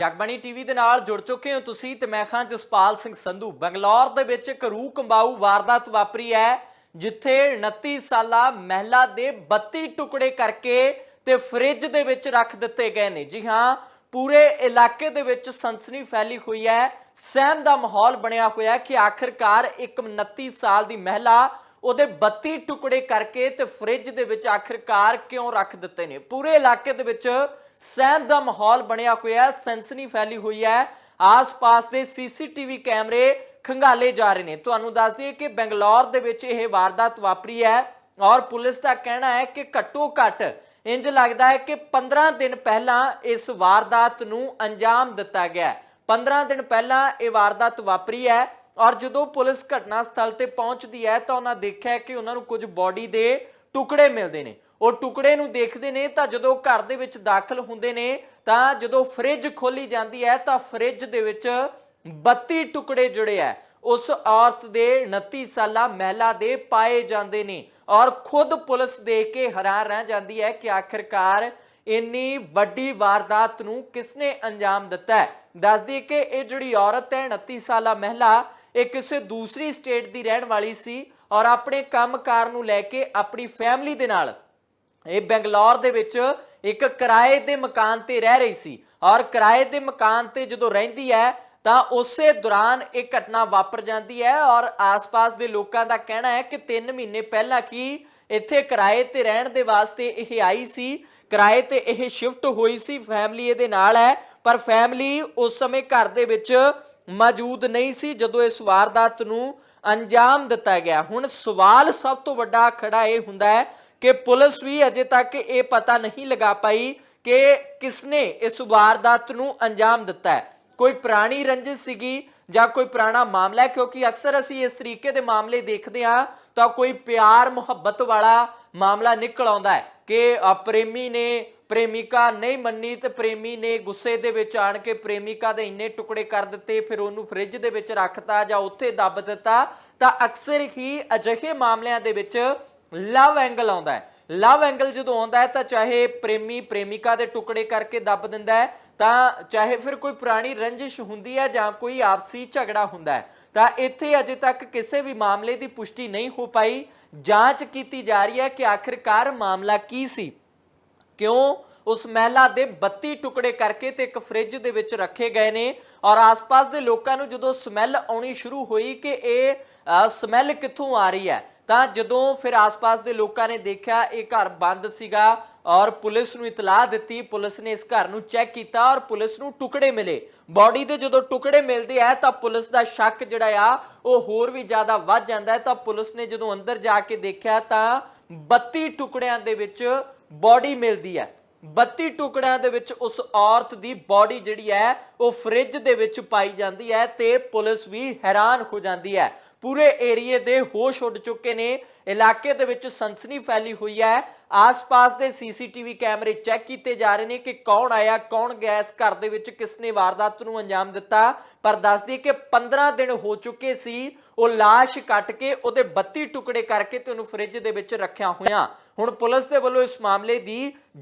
Jagbani TV ਦੇ ਨਾਲ ਜੁੜ ਚੁੱਕੇ ਹੋ ਤੁਸੀਂ ਤੇ ਮੈਂ ਖਾਂ ਜਸਪਾਲ ਸਿੰਘ ਸੰਧੂ। ਬੰਗਲੌਰ ਦੇ ਵਿੱਚ ਇੱਕ ਰੂਹ ਕੰਬਾਊ ਵਾਰਦਾਤ ਵਾਪਰੀ ਹੈ, ਜਿੱਥੇ 29 ਸਾਲਾ ਮਹਿਲਾ ਦੇ 32 ਟੁਕੜੇ ਕਰਕੇ ਤੇ ਫ੍ਰਿਜ ਦੇ ਵਿੱਚ ਰੱਖ ਦਿੱਤੇ ਗਏ ਨੇ। ਜੀ ਹਾਂ, ਪੂਰੇ ਇਲਾਕੇ ਦੇ ਵਿੱਚ ਸਨਸਨੀ ਫੈਲੀ ਹੋਈ ਹੈ, ਸਹਿਮ ਦਾ ਮਾਹੌਲ ਬਣਿਆ ਹੋਇਆ ਕਿ ਆਖਰਕਾਰ ਇੱਕ 29 ਸਾਲ ਦੀ ਮਹਿਲਾ ਉਹਦੇ 32 ਟੁਕੜੇ ਕਰਕੇ ਤੇ ਫ੍ਰਿਜ ਦੇ ਵਿੱਚ ਆਖਰਕਾਰ ਕਿਉਂ ਰੱਖ ਦਿੱਤੇ ਨੇ? ਪੂਰੇ ਇਲਾਕੇ ਦੇ ਵਿੱਚ ਸਹਿਮ ਦਾ ਮਾਹੌਲ ਬਣਿਆ ਹੋਇਆ ਸੈਂਸਨੀ ਫੈਲੀ ਹੋਈ ਹੈ। ਆਸ-ਪਾਸ ਦੇ ਸੀਸੀਟੀਵੀ ਕੈਮਰੇ ਖੰਗਾਲੇ ਜਾ ਰਹੇ ਨੇ। ਤੁਹਾਨੂੰ ਦੱਸ ਦਈਏ ਕਿ ਬੰਗਲੌਰ ਦੇ ਵਿੱਚ ਇਹ ਵਾਰਦਾਤ ਵਾਪਰੀ ਹੈ ਔਰ ਪੁਲਿਸ ਦਾ ਕਹਿਣਾ ਹੈ ਕਿ ਘੱਟੋ ਘੱਟ ਇੰਜ ਲੱਗਦਾ ਹੈ ਕਿ 15 ਦਿਨ ਪਹਿਲਾਂ ਇਸ ਵਾਰਦਾਤ ਨੂੰ ਅੰਜਾਮ ਦਿੱਤਾ ਗਿਆ ਹੈ। 15 ਦਿਨ ਪਹਿਲਾਂ ਇਹ ਵਾਰਦਾਤ ਵਾਪਰੀ ਹੈ ਔਰ ਜਦੋਂ ਪੁਲਿਸ ਘਟਨਾ ਸਥਲ ਤੇ ਪਹੁੰਚਦੀ ਹੈ ਤਾਂ ਉਹਨਾਂ ਦੇਖਿਆ ਕਿ ਉਹਨਾਂ ਨੂੰ ਕੁਝ ਬਾਡੀ ਦੇ ਟੁਕੜੇ ਮਿਲਦੇ ਨੇ। ਉਹ ਟੁਕੜੇ ਨੂੰ ਦੇਖਦੇ ਨੇ ਤਾਂ ਜਦੋਂ ਘਰ ਦੇ ਵਿੱਚ ਦਾਖਲ ਹੁੰਦੇ ਨੇ ਤਾਂ ਜਦੋਂ ਫ੍ਰਿਜ ਖੋਲੀ ਜਾਂਦੀ ਹੈ ਤਾਂ ਫ੍ਰਿਜ ਦੇ ਵਿੱਚ 32 ਟੁਕੜੇ ਜੁੜੇ ਆ ਉਸ ਔਰਤ ਦੇ 29 ਸਾਲਾ ਮਹਿਲਾ ਦੇ ਪਾਏ ਜਾਂਦੇ ਨੇ ਔਰ ਖੁਦ ਪੁਲਿਸ ਦੇਖ ਕੇ ਹੈਰਾਨ ਰਹਿ ਜਾਂਦੀ ਹੈ ਕਿ ਆਖਿਰਕਾਰ ਇੰਨੀ ਵੱਡੀ ਵਾਰਦਾਤ ਨੂੰ ਕਿਸਨੇ ਅੰਜਾਮ ਦਿੱਤਾ ਹੈ? ਦੱਸਦੀ ਕਿ ਇਹ ਜਿਹੜੀ ਔਰਤ ਹੈ 29 ਸਾਲਾ ਮਹਿਲਾ, ਇਹ ਕਿਸੇ ਦੂਸਰੀ ਸਟੇਟ ਦੀ ਰਹਿਣ ਵਾਲੀ ਸੀ ਔਰ ਆਪਣੇ ਕੰਮਕਾਰ ਨੂੰ ਲੈ ਕੇ ਆਪਣੀ ਫੈਮਿਲੀ ਦੇ ਨਾਲ ਇਹ ਬੰਗਲੌਰ ਦੇ ਵਿੱਚ ਇੱਕ ਕਿਰਾਏ ਦੇ ਮਕਾਨ ਤੇ ਰਹਿ ਰਹੀ ਸੀ ਔਰ ਕਿਰਾਏ ਦੇ ਮਕਾਨ ਤੇ ਜਦੋਂ ਰਹਿੰਦੀ ਹੈ, ਤਾਂ ਉਸੇ ਦੌਰਾਨ ਇਹ ਘਟਨਾ ਵਾਪਰ ਜਾਂਦੀ ਹੈ ਔਰ ਆਸ-ਪਾਸ ਦੇ ਲੋਕਾਂ ਦਾ ਕਹਿਣਾ ਹੈ ਕਿ 3 ਮਹੀਨੇ ਪਹਿਲਾਂ ਕੀ ਇੱਥੇ ਕਿਰਾਏ ਤੇ ਰਹਿਣ ਦੇ ਵਾਸਤੇ ਇਹ ਆਈ ਸੀ। ਕਿਰਾਏ ਤੇ ਇਹ ਸ਼ਿਫਟ ਹੋਈ ਸੀ, ਫੈਮਿਲੀ ਇਹਦੇ ਨਾਲ ਹੈ, ਪਰ ਫੈਮਿਲੀ ਉਸ ਸਮੇਂ ਘਰ ਦੇ ਵਿੱਚ ਮੌਜੂਦ ਨਹੀਂ ਸੀ ਜਦੋਂ ਇਸ ਵਾਰਦਾਤ ਨੂੰ ਅੰਜਾਮ ਦਿੱਤਾ ਗਿਆ। ਹੁਣ ਸਵਾਲ ਸਭ ਤੋਂ ਵੱਡਾ ਖੜਾ ਇਹ ਹੁੰਦਾ ਹੈ ਕਿ ਪੁਲਿਸ ਵੀ ਅਜੇ ਤੱਕ ਇਹ ਪਤਾ ਨਹੀਂ ਲਗਾ ਪਾਈ ਕਿ ਕਿਸਨੇ ਇਸ ਵਾਰਦਾਤ ਨੂੰ ਅੰਜਾਮ ਦਿੱਤਾ ਹੈ। ਕੋਈ ਪੁਰਾਣੀ ਰੰਜਿਸ਼ ਸੀਗੀ ਜਾਂ ਕੋਈ ਪੁਰਾਣਾ ਮਾਮਲਾ ਹੈ? ਕਿਉਂਕਿ ਅਕਸਰ ਅਸੀਂ ਇਸ ਤਰੀਕੇ ਦੇ ਮਾਮਲੇ ਦੇਖਦੇ ਹਾਂ ਤਾਂ ਕੋਈ ਪਿਆਰ ਮੁਹੱਬਤ ਵਾਲਾ ਮਾਮਲਾ ਨਿਕਲ ਆਉਂਦਾ ਹੈ ਕਿ ਪ੍ਰੇਮੀ ਨੇ ਪ੍ਰੇਮਿਕਾ ਨਹੀਂ ਮੰਨੀ ਤੇ ਪ੍ਰੇਮੀ ਨੇ ਗੁੱਸੇ ਦੇ ਵਿੱਚ ਆਣ ਕੇ ਪ੍ਰੇਮਿਕਾ ਦੇ ਇੰਨੇ ਟੁਕੜੇ ਕਰ ਦਿੱਤੇ, ਫਿਰ ਉਹਨੂੰ ਫ੍ਰਿਜ ਦੇ ਵਿੱਚ ਰੱਖਤਾ ਜਾਂ ਉੱਥੇ ਦੱਬ ਦਿੱਤਾ, ਤਾਂ ਅਕਸਰ ਹੀ ਅਜਿਹੇ ਮਾਮਲਿਆਂ ਦੇ ਵਿੱਚ ਲਵ ਐਂਗਲ ਆਉਂਦਾ ਹੈ। ਲਵ ਐਂਗਲ ਜਦੋਂ ਆਉਂਦਾ ਹੈ ਤਾਂ ਚਾਹੇ ਪ੍ਰੇਮੀ ਪ੍ਰੇਮਿਕਾ ਦੇ ਟੁਕੜੇ ਕਰਕੇ ਦੱਬ ਦਿੰਦਾ ਹੈ, ਤਾਂ ਚਾਹੇ ਫਿਰ ਕੋਈ ਪੁਰਾਣੀ ਰੰਜਿਸ਼ ਹੁੰਦੀ ਹੈ ਜਾਂ ਕੋਈ ਆਪਸੀ ਝਗੜਾ ਹੁੰਦਾ ਹੈ, ਤਾਂ ਇੱਥੇ ਅਜੇ ਤੱਕ ਕਿਸੇ ਵੀ ਮਾਮਲੇ ਦੀ ਪੁਸ਼ਟੀ ਨਹੀਂ ਹੋ ਪਾਈ। ਜਾਂਚ ਕੀਤੀ ਜਾ ਰਹੀ ਹੈ ਕਿ ਆਖਿਰਕਾਰ ਮਾਮਲਾ ਕੀ ਸੀ। ਕਿਉਂ? ਉਸ ਮਹਿਲਾ ਦੇ 32 ਟੁਕੜੇ ਕਰਕੇ ਤੇ ਇੱਕ ਫ੍ਰਿਜ ਦੇ ਵਿੱਚ ਰੱਖੇ ਗਏ ਨੇ ਔਰ ਆਸ-ਪਾਸ ਦੇ ਲੋਕਾਂ ਨੂੰ ਜਦੋਂ ਸਮੈਲ ਆਉਣੀ ਸ਼ੁਰੂ ਹੋਈ ਕਿ ਇਹ ਸਮੈਲ ਕਿੱਥੋਂ ਆ ਰਹੀ ਹੈ ਤਾਂ ਜਦੋਂ ਫਿਰ ਆਸ-ਪਾਸ ਦੇ ਲੋਕਾਂ ਨੇ ਦੇਖਿਆ, ਇਹ ਘਰ ਬੰਦ ਸੀਗਾ ਔਰ ਪੁਲਿਸ ਨੂੰ ਇਤਲਾਹ ਦਿੱਤੀ, ਪੁਲਿਸ ਨੇ ਇਸ ਘਰ ਨੂੰ ਚੈੱਕ ਕੀਤਾ ਔਰ ਪੁਲਿਸ ਨੂੰ ਟੁਕੜੇ ਮਿਲੇ। ਬਾਡੀ ਦੇ ਜਦੋਂ ਟੁਕੜੇ ਮਿਲਦੇ ਆ, ਤਾਂ ਪੁਲਿਸ ਦਾ ਸ਼ੱਕ ਜਿਹੜਾ ਆ, ਉਹ ਹੋਰ ਵੀ ਜ਼ਿਆਦਾ ਵੱਧ ਜਾਂਦਾ ਹੈ। ਤਾਂ ਪੁਲਿਸ ਨੇ ਜਦੋਂ ਅੰਦਰ ਜਾ ਕੇ ਦੇਖਿਆ, ਤਾਂ 32 ਟੁਕੜਿਆਂ ਦੇ ਵਿੱਚ ਬਾਡੀ ਮਿਲਦੀ ਹੈ। 32 ਟੁਕੜਿਆਂ ਦੇ ਵਿੱਚ ਉਸ ਔਰਤ ਦੀ ਬਾਡੀ ਜਿਹੜੀ ਹੈ, ਉਹ ਫ੍ਰਿਜ ਦੇ ਵਿੱਚ ਪਾਈ ਜਾਂਦੀ ਹੈ ਤੇ ਪੁਲਿਸ ਵੀ ਹੈਰਾਨ ਹੋ ਜਾਂਦੀ ਹੈ। ਪੂਰੇ ਏਰੀਏ ਦੇ ਹੋਸ਼ ਉੱਡ ਚੁੱਕੇ ਨੇ। ਇਲਾਕੇ ਦੇ ਵਿੱਚ ਸਨਸਨੀ ਫੈਲੀ ਹੋਈ ਹੈ। ਆਸ-ਪਾਸ ਦੇ ਸੀਸੀਟੀਵੀ ਕੈਮਰੇ ਚੈੱਕ ਕੀਤੇ ਜਾ ਰਹੇ ਨੇ ਕਿ ਕੌਣ ਆਇਆ, ਕੌਣ ਗਿਆ, ਇਸ ਘਰ ਦੇ ਵਿੱਚ ਕਿਸਨੇ ਵਾਰਦਾਤ ਨੂੰ ਅੰਜਾਮ ਦਿੱਤਾ। ਪਰ ਦੱਸਦੀ ਕਿ 15 ਦਿਨ ਹੋ ਚੁੱਕੇ ਸੀ। ਉਹ লাশ ਕੱਟ ਕੇ ਉਹਦੇ 32 ਟੁਕੜੇ ਕਰਕੇ ਤੇ ਉਹਨੂੰ ਫ੍ਰਿਜ ਦੇ ਵਿੱਚ ਰੱਖਿਆ ਹੋਇਆ। ਹੁਣ ਪੁਲਿਸ ਦੇ ਵੱਲੋਂ ਇਸ ਮਾਮਲੇ ਦੀ